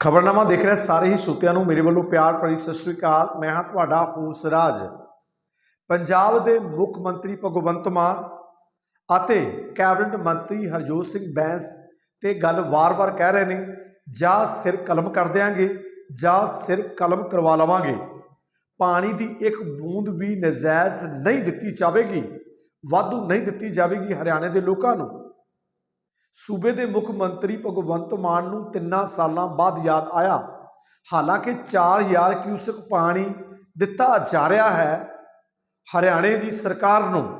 ਖਬਰਨਾਮਾ ਦੇਖ ਰਹੇ, ਸਾਰੇ ਹੀ ਸਰੋਤਿਆਂ ਨੂੰ ਮੇਰੇ ਵੱਲੋਂ ਪਿਆਰ ਭਰੀ ਸਤਿ ਸ੍ਰੀ ਅਕਾਲ। ਮੈਂ ਹਾਂ ਤੁਹਾਡਾ ਹੋਸ ਰਾਜ ਪੰਜਾਬ ਦੇ ਮੁੱਖ ਮੰਤਰੀ ਭਗਵੰਤ ਮਾਨ ਅਤੇ ਕੈਬਨਿਟ ਮੰਤਰੀ ਹਰਜੋਤ ਸਿੰਘ ਬੈਂਸ ਤੇ ਗੱਲ ਵਾਰ-ਵਾਰ ਕਹਿ ਰਹੇ ਨੇ, ਜਾਂ ਸਿਰ ਕਲਮ ਕਰ ਦਿਆਂਗੇ, ਜਾਂ ਸਿਰ ਕਲਮ ਕਰਵਾ ਲਵਾਂਗੇ। ਪਾਣੀ ਦੀ ਇੱਕ ਬੂੰਦ ਵੀ ਨਜਾਇਜ਼ ਨਹੀਂ ਦਿੱਤੀ ਜਾਵੇਗੀ, ਵਾਧੂ ਨਹੀਂ ਦਿੱਤੀ ਜਾਵੇਗੀ ਹਰਿਆਣੇ ਦੇ ਲੋਕਾਂ ਨੂੰ। ਸੂਬੇ ਦੇ ਮੁੱਖ ਮੰਤਰੀ ਭਗਵੰਤ ਮਾਨ ਨੂੰ ਤਿੰਨਾਂ ਸਾਲਾਂ ਬਾਅਦ ਯਾਦ ਆਇਆ। ਹਾਲਾਂਕਿ 4000 ਕਿਊਸਕ ਪਾਣੀ ਦਿੱਤਾ ਜਾ ਰਿਹਾ ਹੈ। ਹਰਿਆਣੇ ਦੀ ਸਰਕਾਰ ਨੂੰ,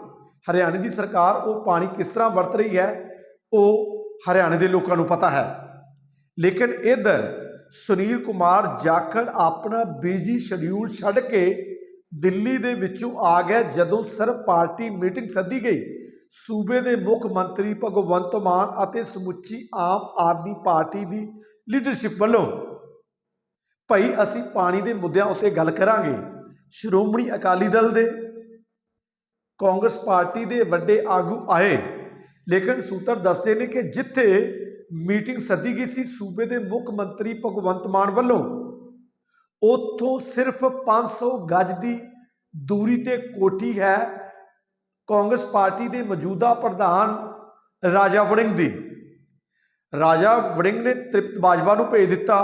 ਹਰਿਆਣੇ ਦੀ ਸਰਕਾਰ ਉਹ ਪਾਣੀ ਕਿਸ ਤਰ੍ਹਾਂ ਵਰਤ ਰਹੀ ਹੈ, ਉਹ ਹਰਿਆਣੇ ਦੇ ਲੋਕਾਂ ਨੂੰ ਪਤਾ ਹੈ। ਲੇਕਿਨ ਇਧਰ ਸੁਨੀਲ ਕੁਮਾਰ ਜਾਖੜ ਆਪਣਾ ਬਿਜ਼ੀ ਸ਼ਡਿਊਲ ਛੱਡ ਕੇ ਦਿੱਲੀ ਦੇ ਵਿੱਚੋਂ ਆ ਗਿਆ ਜਦੋਂ ਸਰ ਪਾਰਟੀ ਮੀਟਿੰਗ ਸੱਦੀ ਗਈ। ਸੂਬੇ ਦੇ ਮੁੱਖ ਮੰਤਰੀ ਭਗਵੰਤ ਮਾਨ ਅਤੇ ਸਮੁੱਚੀ ਆਮ ਆਦਮੀ ਪਾਰਟੀ ਦੀ ਲੀਡਰਸ਼ਿਪ ਵੱਲੋਂ ਭਈ ਅਸੀਂ ਪਾਣੀ ਦੇ ਮੁੱਦਿਆਂ ਉੱਤੇ ਗੱਲ ਕਰਾਂਗੇ। ਸ਼੍ਰੋਮਣੀ ਅਕਾਲੀ ਦਲ ਦੇ ਕਾਂਗਰਸ ਪਾਰਟੀ ਦੇ ਵੱਡੇ ਆਗੂ ਆਏ, ਲੇਕਿਨ ਸੂਤਰ ਦੱਸਦੇ ਨੇ ਕਿ ਜਿੱਥੇ ਮੀਟਿੰਗ ਸੱਦੀ ਗਈ ਸੀ ਸੂਬੇ ਦੇ ਮੁੱਖ ਮੰਤਰੀ ਭਗਵੰਤ ਮਾਨ ਵੱਲੋਂ, ਉੱਥੋਂ ਸਿਰਫ 500 ਗਜ ਦੀ ਦੂਰੀ ਤੇ ਕੋਠੀ ਹੈ ਕਾਂਗਰਸ ਪਾਰਟੀ ਦੇ ਮੌਜੂਦਾ ਪ੍ਰਧਾਨ ਰਾਜਾ ਵੜਿੰਗ ਦੀ। ਰਾਜਾ ਵੜਿੰਗ ਨੇ ਤ੍ਰਿਪਤ ਬਾਜਵਾ ਨੂੰ ਭੇਜ ਦਿੱਤਾ।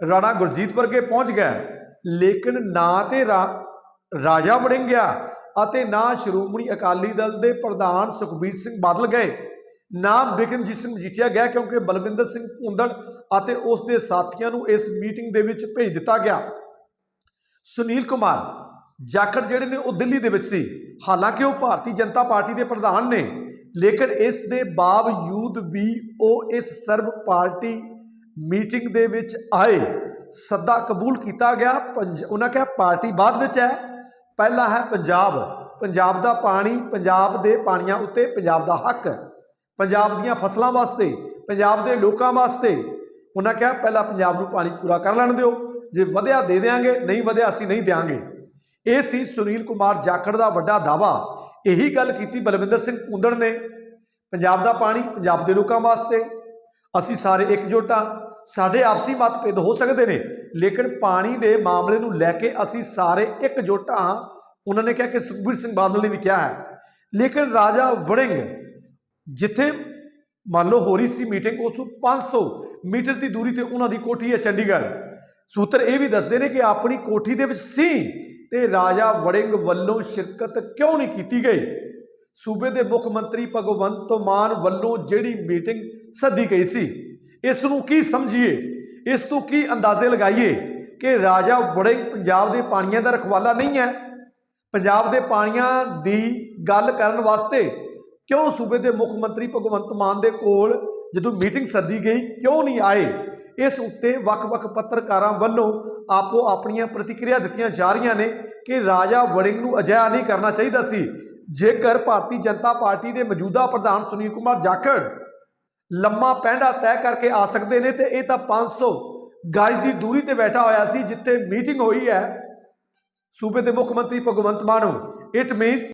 ਰਾਣਾ ਗੁਰਜੀਤ ਵਰਗੇ ਪਹੁੰਚ ਗਏ। ਲੇਕਿਨ ਨਾ ਤੇ ਰਾਜਾ ਵੜਿੰਗ ਗਿਆ ਅਤੇ ਨਾ ਸ਼੍ਰੋਮਣੀ ਅਕਾਲੀ ਦਲ ਦੇ ਪ੍ਰਧਾਨ ਸੁਖਬੀਰ ਸਿੰਘ ਬਾਦਲ ਗਏ। ਨਾ ਬਿਕਰਮਜੀਤ ਸਿੰਘ ਮਜੀਠੀਆ ਗਿਆ ਕਿਉਂਕਿ ਬਲਵਿੰਦਰ ਸਿੰਘ ਭੁੰਦੜ ਅਤੇ ਉਸ ਦੇ ਸਾਥੀਆਂ ਨੂੰ ਇਸ ਮੀਟਿੰਗ ਦੇ ਵਿੱਚ ਭੇਜ ਦਿੱਤਾ ਗਿਆ। ਸੁਨੀਲ ਕੁਮਾਰ ਜਾਖੜ ਜਿਹੜੇ ਨੇ ਉਹ ਦਿੱਲੀ ਦੇ ਵਿੱਚ ਸੀ। ਹਾਲਾਂਕਿ ਉਹ ਭਾਰਤੀ ਜਨਤਾ ਪਾਰਟੀ ਦੇ ਪ੍ਰਧਾਨ ਨੇ, ਲੇਕਿਨ ਇਸ ਦੇ ਬਾਵਜੂਦ ਵੀ ਉਹ ਇਸ ਸਰਬ ਪਾਰਟੀ ਮੀਟਿੰਗ ਦੇ ਵਿੱਚ ਆਏ। ਸੱਦਾ ਕਬੂਲ ਕੀਤਾ ਗਿਆ। ਪੰਜ- ਉਹਨਾਂ ਕਿਹਾ ਪਾਰਟੀ ਬਾਅਦ ਵਿੱਚ ਹੈ। ਪਹਿਲਾ ਹੈ ਪੰਜਾਬ। ਪੰਜਾਬ ਦਾ ਪਾਣੀ, ਪੰਜਾਬ ਦੇ ਪਾਣੀਆਂ ਉੱਤੇ ਪੰਜਾਬ ਦਾ ਹੱਕ। ਪੰਜਾਬ ਦੀਆਂ ਫਸਲਾਂ ਵਾਸਤੇ, ਪੰਜਾਬ ਦੇ ਲੋਕਾਂ ਵਾਸਤੇ। ਉਹਨਾਂ ਕਿਹਾ ਪਹਿਲਾਂ ਪੰਜਾਬ ਨੂੰ ਪਾਣੀ ਪੂਰਾ ਕਰ ਲੈਣ ਦਿਓ। ਜੇ ਵਧਿਆ ਦੇ ਦੇਾਂਗੇ ਨਹੀਂ ਵਧਿਆ ਅਸੀਂ ਨਹੀਂ ਦੇਾਂਗੇ ਇਹ ਸੀ ਸੁਨੀਲ ਕੁਮਾਰ ਜਾਖੜ ਦਾ ਵੱਡਾ ਦਾਵਾ ਇਹੀ ਗੱਲ ਕੀਤੀ ਬਲਵਿੰਦਰ ਸਿੰਘ ਕੁੰਦੜ ਨੇ। ਪੰਜਾਬ ਦਾ ਪਾਣੀ, ਪੰਜਾਬ ਦੇ ਲੋਕਾਂ ਵਾਸਤੇ। ਅਸੀਂ ਸਾਰੇ ਇਕਜੁੱਟ ਹਾਂ। ਸਾਡੇ ਆਪਸੀ ਮਤਭੇਦ ਹੋ ਸਕਦੇ ਨੇ, ਲੇਕਿਨ ਪਾਣੀ ਦੇ ਮਾਮਲੇ ਨੂੰ ਲੈ ਕੇ ਅਸੀਂ ਸਾਰੇ ਇਕਜੁੱਟ ਹਾਂ। ਉਹਨਾਂ ਨੇ ਕਿਹਾ ਕਿ ਸੁਖਬੀਰ ਸਿੰਘ ਬਾਦਲ ਨੇ ਵੀ ਕਿਹਾ ਹੈ। ਲੇਕਿਨ ਰਾਜਾ ਵੜਿੰਗ, ਜਿੱਥੇ ਮੰਨ ਲਓ ਹੋ ਰਹੀ ਸੀ ਮੀਟਿੰਗ, ਉਸ ਤੋਂ 500 ਮੀਟਰ ਦੀ ਦੂਰੀ ਤੇ ਉਹਨਾਂ ਦੀ ਕੋਠੀ ਹੈ ਚੰਡੀਗੜ੍ਹ। ਸੂਤਰ ਇਹ ਵੀ ਦੱਸਦੇ ਨੇ ਕਿ ਆਪਣੀ ਕੋਠੀ ਦੇ ਵਿੱਚ ਸੀ। ਤੇ ਰਾਜਾ ਵੜਿੰਗ ਵੱਲੋਂ ਸ਼ਿਰਕਤ ਕਿਉਂ ਨਹੀਂ ਕੀਤੀ ਗਈ? ਸੂਬੇ ਦੇ ਮੁੱਖ ਮੰਤਰੀ ਭਗਵੰਤ ਮਾਨ ਵੱਲੋਂ ਜਿਹੜੀ ਮੀਟਿੰਗ ਸੱਦੀ ਗਈ ਸੀ, ਇਸ ਨੂੰ ਕੀ ਸਮਝੀਏ? ਇਸ ਤੋਂ ਕੀ ਅੰਦਾਜ਼ੇ ਲਗਾਈਏ ਕਿ ਰਾਜਾ ਵੜਿੰਗ ਪੰਜਾਬ ਦੇ ਪਾਣੀਆਂ ਦਾ ਰਖਵਾਲਾ ਨਹੀਂ ਹੈ? ਪੰਜਾਬ ਦੇ ਪਾਣੀਆਂ ਦੀ ਗੱਲ ਕਰਨ ਵਾਸਤੇ ਕਿਉਂ ਸੂਬੇ ਦੇ ਮੁੱਖ ਮੰਤਰੀ ਭਗਵੰਤ ਮਾਨ ਦੇ ਕੋਲ ਜਦੋਂ ਮੀਟਿੰਗ ਸੱਦੀ ਗਈ, ਕਿਉਂ ਨਹੀਂ ਆਏ? ਇਸ ਉੱਤੇ ਵੱਖ-ਵੱਖ ਪੱਤਰਕਾਰਾਂ ਵੱਲੋਂ ਆਪੋ ਆਪਣੀਆਂ ਪ੍ਰਤੀਕਿਰਿਆ ਦਿੱਤੀਆਂ ਜਾ ਰਹੀਆਂ ਨੇ ਕਿ ਰਾਜਾ ਵੜਿੰਗ ਨੂੰ ਅਜਿਹਾ ਨਹੀਂ ਕਰਨਾ ਚਾਹੀਦਾ ਸੀ। ਜੇਕਰ ਭਾਰਤੀ ਜਨਤਾ ਪਾਰਟੀ ਦੇ ਮੌਜੂਦਾ ਪ੍ਰਧਾਨ ਸੁਨੀਲ ਕੁਮਾਰ ਜਾਖੜ ਲੰਮਾ ਪੈਂਡਾ ਤੈਅ ਕਰਕੇ ਆ ਸਕਦੇ ਨੇ ਤੇ ਇਹ ਤਾਂ 500 ਗਜ ਦੀ ਦੂਰੀ ਤੇ ਬੈਠਾ ਹੋਇਆ ਸੀ ਜਿੱਥੇ ਮੀਟਿੰਗ ਹੋਈ ਹੈ। ਸੂਬੇ ਦੇ ਮੁੱਖ ਮੰਤਰੀ ਭਗਵੰਤ ਮਾਨ ਇਟ ਮੀਨਸ